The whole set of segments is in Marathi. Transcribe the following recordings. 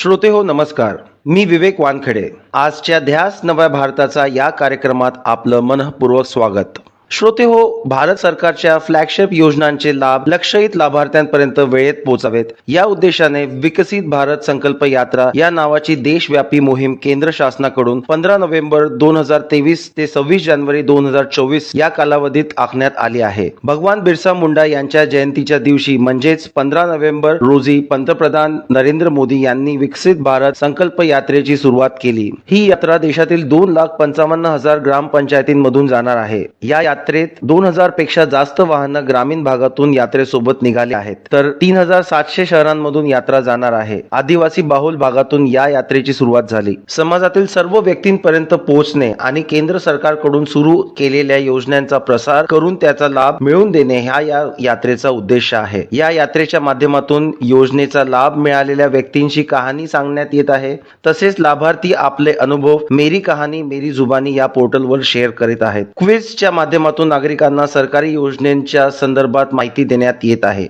श्रोते हो नमस्कार. मी विवेक वानखडे. आजच्या ध्यास नव्या भारताचा या कार्यक्रमात आपलं मनपूर्वक स्वागत. श्रोते हो भारत सरकारच्या फ्लॅगशिप योजनांचे लाभ लक्षयित लाभार्थ्यांपर्यंत वेळेत पोहोचावेत. या उद्देशाने विकसित भारत संकल्प यात्रा या नावाची देशव्यापी मोहीम केंद्र शासनाकडून पंधरा नोव्हेंबर दोन हजार तेवीस ते सव्वीस जानेवारी दोन हजार चोवीस या कालावधीत आखण्यात आली आहे. भगवान बिरसा मुंडा यांच्या जयंतीच्या दिवशी म्हणजेच पंधरा नोव्हेंबर रोजी पंतप्रधान नरेंद्र मोदी यांनी विकसित भारत संकल्प यात्रेची सुरुवात केली. ही यात्रा देशातील दोन लाख पंचावन्न हजार ग्रामपंचायतींमधून जाणार आहे. या यात्रेत दोन हजारपेक्षा जास्त वाहनं ग्रामीण भागातून यात्रेसोबत निघाले आहेत. तर तीन हजार सातशे शहरांमधून यात्रा जाणार आहे. आदिवासी बाहुल भागातून या यात्रेची सुरुवात झाली. समाजातील सर्व व्यक्तींपर्यंत पोहोचणे आणि केंद्र सरकारकडून सुरू केलेल्या योजनांचा प्रसार करून त्याचा लाभ मिळवून देणे हा या यात्रेचा उद्देश आहे. या यात्रेच्या माध्यमातून योजनेचा लाभ मिळालेल्या व्यक्तींची कहाणी सांगण्यात येत आहे. तसेच लाभार्थी आपले अनुभव मेरी कहाणी मेरी जुबानी या पोर्टलवर शेअर करीत आहेत. क्विझच्या माध्यमातून नागरिकांना सरकारी योजनेच्या संदर्भात माहिती देण्यात येत आहे.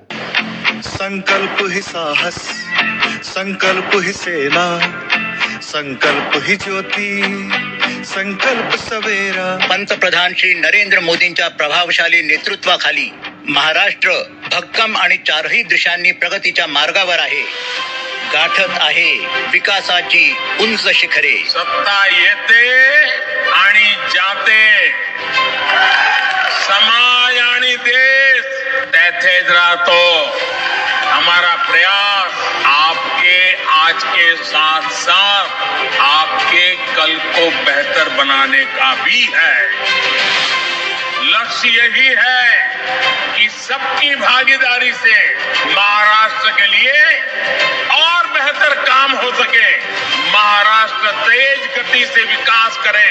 संकल्प ही साहस संकल्प ही सेना संकल्प ही ज्योती संकल्प सवेरा. पंतप्रधान श्री नरेंद्र मोदींच्या प्रभावशाली नेतृत्वाखाली महाराष्ट्र भक्कम आणि चारही दिशांनी प्रगतीच्या मार्गावर आहे. गाठत आहे विकासाची उंच शिखरे. सत्ता येते आणि जाते. देश तेथेच राहतो हमारा प्रयास आपके आज के साथ साथ आपके कल को बेहतर बनाने का भी है। लक्ष्य यही है कि सबकी भागीदारी से महाराष्ट्र के लिए और बेहतर काम हो सके। महाराष्ट्र तेज गति से विकास करे।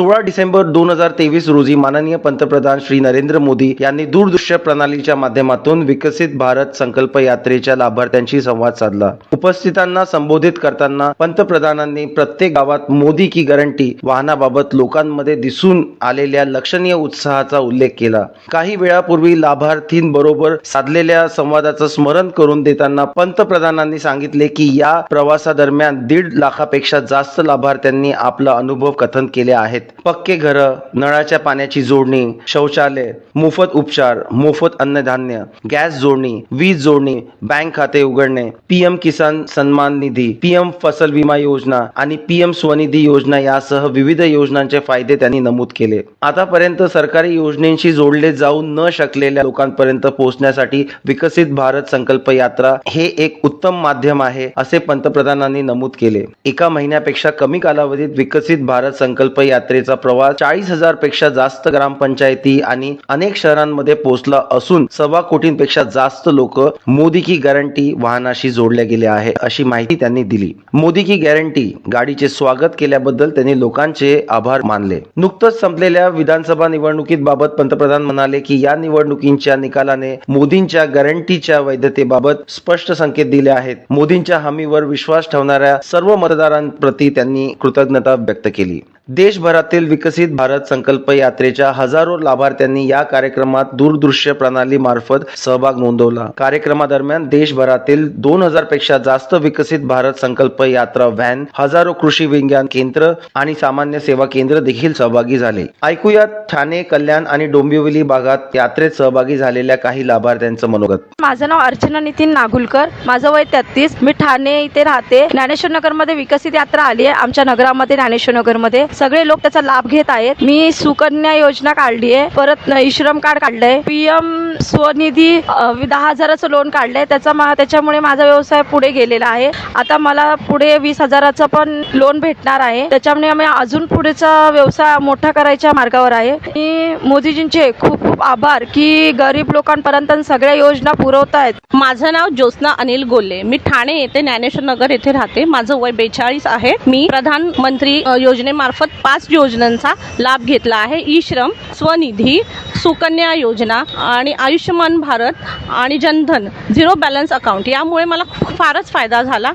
सोळा डिसेंबर दोन हजार तेवीस रोजी माननीय पंतप्रधान श्री नरेंद्र मोदी यांनी दूरदृश्य प्रणालीच्या माध्यमातून विकसित भारत संकल्प यात्रेच्या लाभार्थ्यांशी संवाद साधला. उपस्थितांना संबोधित करताना पंतप्रधानांनी प्रत्येक गावात मोदी की गॅरंटी वाहनाबाबत लोकांमध्ये दिसून आलेल्या लक्षणीय उत्साहाचा उल्लेख केला. काही वेळापूर्वी लाभार्थींबरोबर साधलेल्या संवादाचं स्मरण करून देताना पंतप्रधानांनी सांगितले की या प्रवासादरम्यान दीड लाखापेक्षा जास्त लाभार्थ्यांनी आपला अनुभव कथन केले आहेत. पक्के घर नळाच्या पाण्याची जोडणी शौचालय मोफत उपचार मोफत अन्नधान्य गॅस जोडणी वीज जोडणी बँक खाते उघडणे पीएम किसान सन्मान निधी पीएम फसल विमा योजना आणि पीएम स्वनिधी योजना यासह विविध योजनांचे फायदे त्यांनी नमूद केले. आतापर्यंत सरकारी योजनेशी जोडले जाऊ न शकलेल्या लोकांपर्यंत पोहोचण्यासाठी विकसित भारत संकल्प यात्रा हे एक उत्तम माध्यम आहे असे पंतप्रधानांनी नमूद केले. एका महिन्यापेक्षा कमी कालावधीत विकसित भारत संकल्प यात्रा यात्रेचा प्रवास चाळीस हजारपेक्षा जास्त ग्रामपंचायती आणि अनेक शहरांमध्ये पोहोचला असून सव्वा कोटींपेक्षा जास्त लोक मोदी की गॅरंटी वाहनाशी जोडले गेले आहे अशी माहिती त्यांनी दिली. मोदी की गॅरंटी गाडीचे स्वागत केल्याबद्दल त्यांनी लोकांचे आभार मानले. नुकतंच संपलेल्या विधानसभा निवडणुकीत बाबत पंतप्रधान म्हणाले की या निवडणुकींच्या निकालाने मोदींच्या गॅरंटीच्या वैधतेबाबत स्पष्ट संकेत दिले आहेत. मोदींच्या हमीवर विश्वास ठेवणाऱ्या सर्व मतदारांप्रती त्यांनी कृतज्ञता व्यक्त केली. देशभरातील विकसित भारत संकल्प यात्रेच्या हजारो लाभार्थ्यांनी या कार्यक्रमात दूरदृश्य प्रणाली मार्फत सहभाग नोंदवला. कार्यक्रमादरम्यान देशभरातील दोन हजारपेक्षा जास्त विकसित भारत संकल्प यात्रा व्हॅन हजारो कृषी विज्ञान केंद्र आणि सामान्य सेवा केंद्र देखील सहभागी झाले. ऐकूयात ठाणे कल्याण आणि डोंबिवली भागात यात्रेत सहभागी झालेल्या काही लाभार्थ्यांचं मनोगत. माझं नाव अर्चना नितीन नागुलकर माझं वय तेहतीस मी ठाणे इथे राहते. ज्ञानेश्वर नगरमध्ये विकसित यात्रा आली आहे. आमच्या नगरामध्ये ज्ञानेश्वर नगरमध्ये सगळे लोक त्याचा लाभ घेत आहेत. मी सुकन्या योजना काढली आहे परत इश्रम कार्ड काढलंय. पीएम स्वनिधी दहा हजाराचं लोन काढलंय. त्याचा मा- त्याच्यामुळे माझा व्यवसाय पुढे गेलेला आहे. आता मला पुढे वीस हजाराचं पण लोन भेटणार आहे. त्याच्यामुळे आम्ही अजून पुढेचा व्यवसाय मोठा करायच्या मार्गावर आहे. आणि मोदीजींचे खूप खूप आभार की गरीब लोकांपर्यंत सगळ्या योजना पुरवत आहेत माझं नाव ज्योत्ना अनिल गोल्ले मी ठाणे येथे ज्ञानेश्वर नगर येथे राहते. माझं वय बेचाळीस आहे. मी प्रधानमंत्री योजनेमार्फत पाच योजनांचा लाभ घेतला आहे. ई श्रम स्वनिधी सुकन्या योजना आणि आयुष्यमान भारत आणि जनधन झिरो बॅलन्स अकाउंट यामुळे मला फारच फायदा झाला.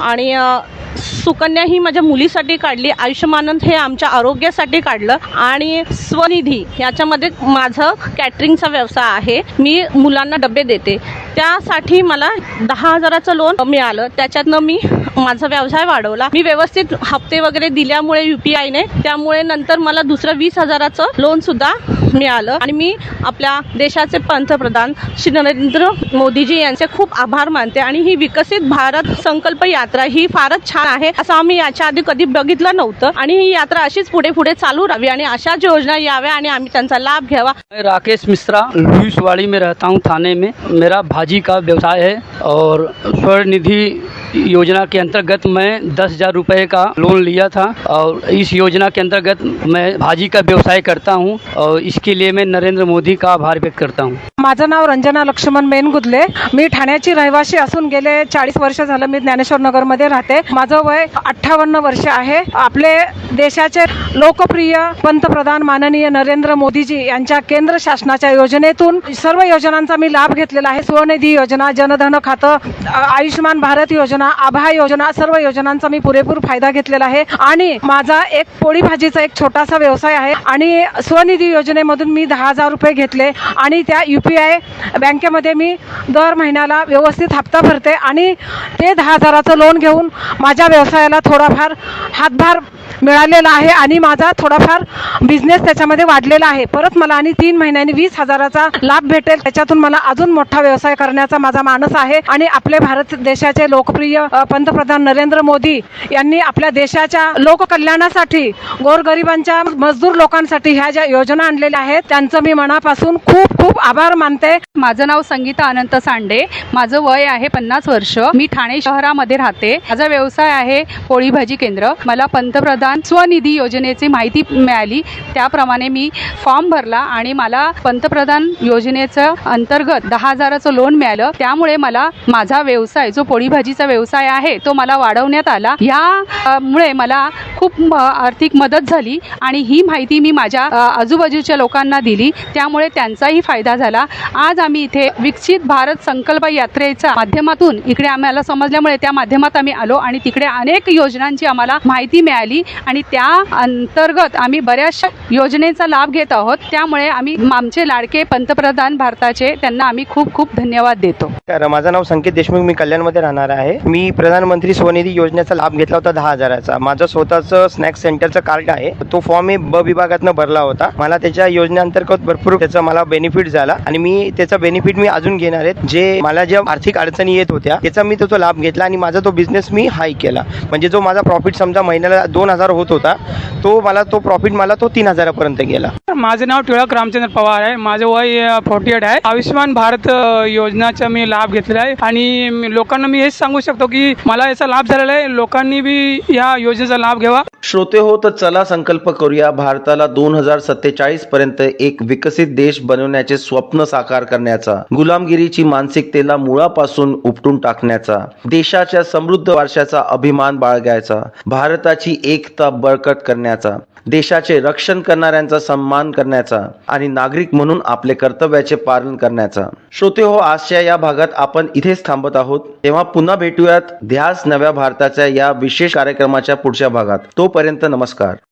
आणि सुकन्या ही माझ्या मुलीसाठी काढली आयुष्यमानंद हे आमच्या आरोग्यासाठी काढलं आणि स्वनिधी याच्यामध्ये माझं कॅटरिंगचा व्यवसाय आहे. मी मुलांना डबे देते. त्यासाठी मला दहा हजाराचं लोन मिळालं. त्याच्यातनं मी माझा व्यवसाय वाढवला. मी व्यवस्थित हप्ते वगैरे दिल्यामुळे यू पी आयने त्यामुळे नंतर मला दुसरं वीस हजाराचं लोन सुद्धा मिळालं. आणि मी आपल्या देशाचे पंतप्रधान श्री नरेंद्र मोदीजी यांचे खूप आभार मानते. आणि ही विकसित भारत संकल्प यात्रा ही फारच छान आहे असं आम्ही याच्या आधी कधी बघितलं नव्हतं. आणि ही यात्रा अशीच पुढे पुढे चालू राहावी आणि अशाच योजना याव्या आणि आम्ही त्यांचा लाभ घ्यावा. मैं राकेश मिश्रा लुईसवाड़ी में रहता हूँ थाने में. मेरा भाजी का व्यवसाय है और स्वर्ण निधि योजना के अंतर्गत मैं दस हजार रुपये का लोन लिया था और इस योजना के अंतर्गत मैं भाजी का व्यवसाय करता हूँ और इसके लिए मैं नरेंद्र मोदी का आभार व्यक्त करता हूँ। माझं नाव रंजना लक्ष्मण मेनगुदले. मी ठाण्याची रहिवासी असून गेले चाळीस वर्ष झालं मी ज्ञानेश्वर नगरमध्ये राहते. माझं वय अठ्ठावन्न वर्ष आहे. आपले देशाचे लोकप्रिय पंतप्रधान माननीय नरेंद्र मोदीजी यांच्या केंद्र शासनाच्या योजनेतून सर्व योजनांचा मी लाभ घेतलेला आहे. स्वनिधी योजना जनधन खातं आयुष्यमान भारत योजना आभा योजना सर्व योजनांचा मी पुरेपूर फायदा घेतलेला आहे. आणि माझा एक पोळी भाजीचा एक छोटासा व्यवसाय आहे. आणि स्वनिधी योजनेमधून मी दहा हजार रुपये घेतले. आणि त्या यू पी आय बँकेमध्ये मी दर महिन्याला व्यवस्थित हप्ता भरते. आणि ते दहा हजाराचं लोन घेऊन माझ्या व्यवसायाला थोडाफार हातभार मिळालेला आहे आणि माझा थोडाफार बिझनेस त्याच्यामध्ये वाढलेला आहे. परत मला आणि तीन महिन्यांनी वीस हजाराचा लाभ भेटेल. त्याच्यातून मला अजून मोठा व्यवसाय करण्याचा माझा मानस आहे आणि आपले भारत देशाचे लोकप्रिय पंतप्रधान नरेंद्र मोदी यांनी आपल्या देशाच्या लोककल्याणासाठी गोरगरिबांच्या मजदूर लोकांसाठी ह्या ज्या योजना आणलेल्या आहेत त्यांचं मी मनापासून खूप खूप आभार मानते. माझं नाव संगीता अनंत सांडे. माझं वय आहे पन्नास वर्ष. मी ठाणे शहरामध्ये राहते. माझा व्यवसाय आहे पोळी भाजी केंद्र. मला पंतप्रधान स्वनिधी योजनेची माहिती मिळाली. त्याप्रमाणे मी फॉर्म भरला आणि मला पंतप्रधान योजनेचं अंतर्गत दहा हजाराचं लोन मिळालं. त्यामुळे मला माझा व्यवसाय जो पोळी भाजीचा व्यवसाय आहे तो मला वाढवण्यात आला. ह्या मुळे मला खूप म- आर्थिक मदत झाली आणि ही माहिती मी माझ्या आजूबाजूच्या लोकांना दिली. त्यामुळे त्यांचाही फायदा झाला. आज आम्ही इथे विकसित भारत संकल्प यात्रेच्या माध्यमातून इकडे आम्हाला समजल्यामुळे त्या माध्यमात आम्ही आलो आणि तिकडे अनेक योजनांची आम्हाला माहिती मिळाली आणि त्या अंतर्गत आम्ही बऱ्याचशा योजनेचा लाभ घेत आहोत. त्यामुळे आम्ही आमचे लाडके पंतप्रधान भारताचे त्यांना आम्ही खूप खूप धन्यवाद देतो. तर माझं नाव संकेत देशमुख. मी कल्याणमध्ये राहणार आहे. मी प्रधानमंत्री स्वनिधी योजनेचा लाभ घेतला होता दहा हजाराचा. माझं स्वतःच स्नॅक सेंटरचं कार्ड आहे. तो फॉर्म मी ब विभागातनं भरला होता. मला त्याच्या योजनेअंतर्गत भरपूर त्याचा मला बेनिफिट झाला आणि मी त्याचा बेनिफिट मी अजून घेणार आहे. जे मला ज्या आर्थिक अडचणी येत होत्या त्याचा मी तो लाभ घेतला आणि माझा तो बिझनेस मी हाय केला. म्हणजे जो माझा प्रॉफिट समजा महिन्याला दोन हजार होत होता तो मला तो प्रॉफिट मला तो तीन हजारापर्यंत गेला. माझं नाव टिळक रामचंद्र पवार आहे. माझं वय फोर्टी एट आहे. आयुष्यमान भारत योजनाचा मी लाभ घेतलेला आहे आणि लोकांना मी हेच सांगू शकतो की मला याचा लाभ झालेला आहे. लोकांनी बी या योजनेचा लाभ घ्यावा. श्रोते हो तर चला संकल्प करूया. भारताला दोन हजार सत्तेचाळीस पर्यंत एक विकसित देश बनवण्याचे स्वप्न साकार करण्याचा. गुलामगिरीची मानसिकतेला मुळापासून उपटून टाकण्याचा. देशाच्या समृद्ध वारशाचा अभिमान बाळगायचा. भारताची एकता बळकट करण्याचा. देशाचे रक्षण करणाऱ्यांचा सन्मान करण्याचा. आणि नागरिक म्हणून आपले कर्तव्याचे पालन करण्याचा. श्रोते हो आजच्या या भागात आपण इथेच थांबत आहोत. तेव्हा पुन्हा भेटूयात ध्यास नव्या भारताच्या या विशेष कार्यक्रमाच्या पुढच्या भागात. तो तोपर्यंत नमस्कार.